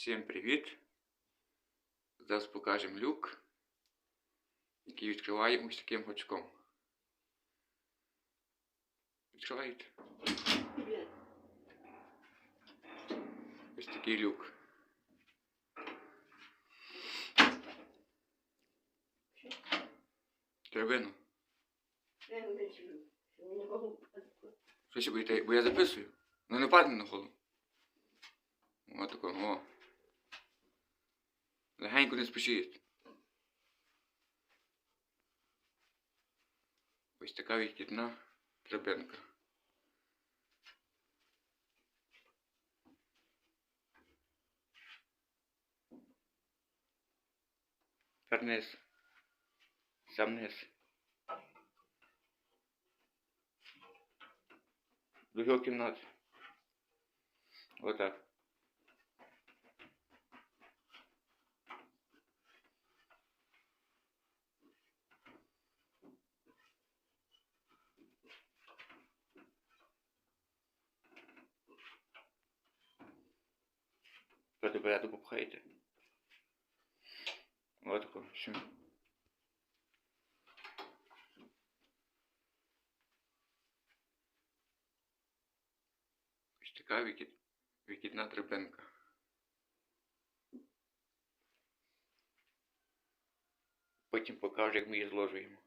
Всім привіт! Зараз покажемо люк, який відкриваємо ось таким гачком. Відкриваєте? Ось такий люк. Подумать. Що ще? Бо я записую. Ну не падне на голову. О, тако, о. Легенько не спішіть. Ось така відкидна драбинка. Тепер низ. Сам низ. До його кімнати. Отак. Тепер порядок попхайте. Отако, все. Ось така викид, викидна драбинка. Потім покажу, як ми її зложуємо.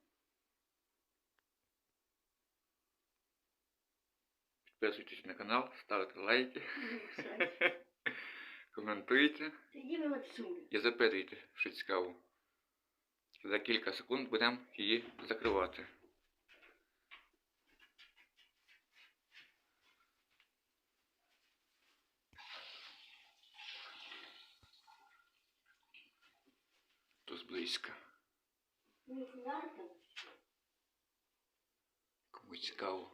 Підписуйтесь на канал, ставте лайки, коментуйте і запитуйте, що цікаво. За кілька секунд будемо її закривати. Тут близько. Не знаю там. Кому цікаво.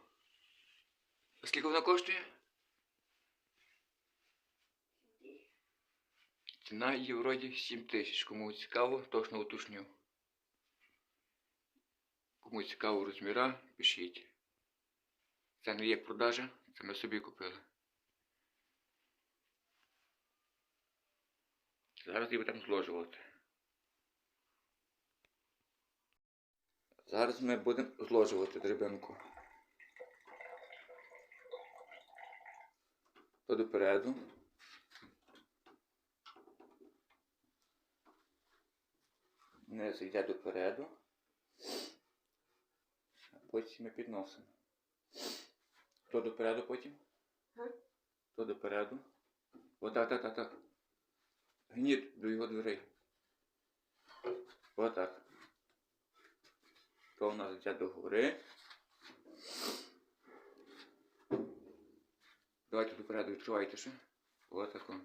А скільки вона коштує? Ціна її вроді 7 тисяч. Кому цікаво, точно уточню. Кому цікаво розміра, пишіть. Це не є продажа, це ми собі купили. Зараз її будемо зложувати. Зараз ми будемо зложувати драбинку. То допереду. Низ йде допереду. А потім ми підносимо. То допереду потім. Га? То допереду. Отак, так, так, так. Гніть до його дверей. Отак. То у нас йде до гори. Давайте допереду відкривайте ще. Отако.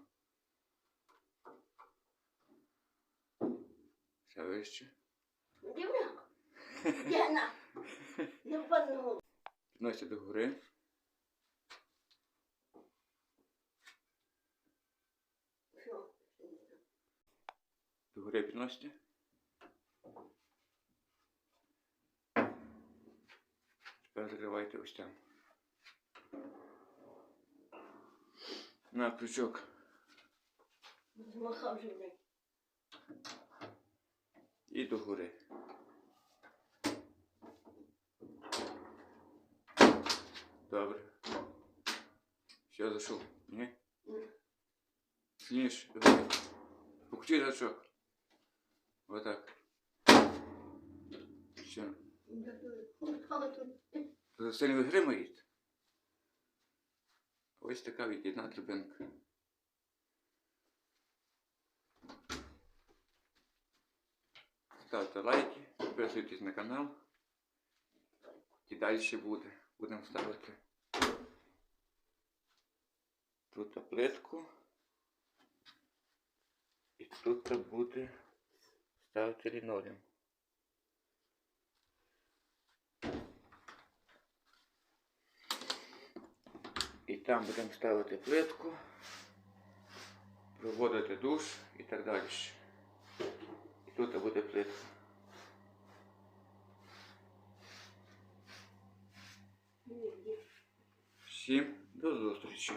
Ще вище. Иди на. Я на. Не подумал. Підносите до гори. Все. До гори підносите. Тепер закривайте ось там. На крючок. Замахал же, блядь. І до гори. Добре. Все, зайшов. Ні? Ні. Сильніше. Давай. Покрути гачок. Отак. Все. За сильно вигримаєте. Ось така від'єдна трубинка. Ставте лайки, підписуйтесь на канал. І далі буде. Будемо ставити тут плитку. І тут буде ставити лінолеум. І там будемо ставити плитку, проводити душ і так далі. Тут буде плитка. Всім до зустрічі!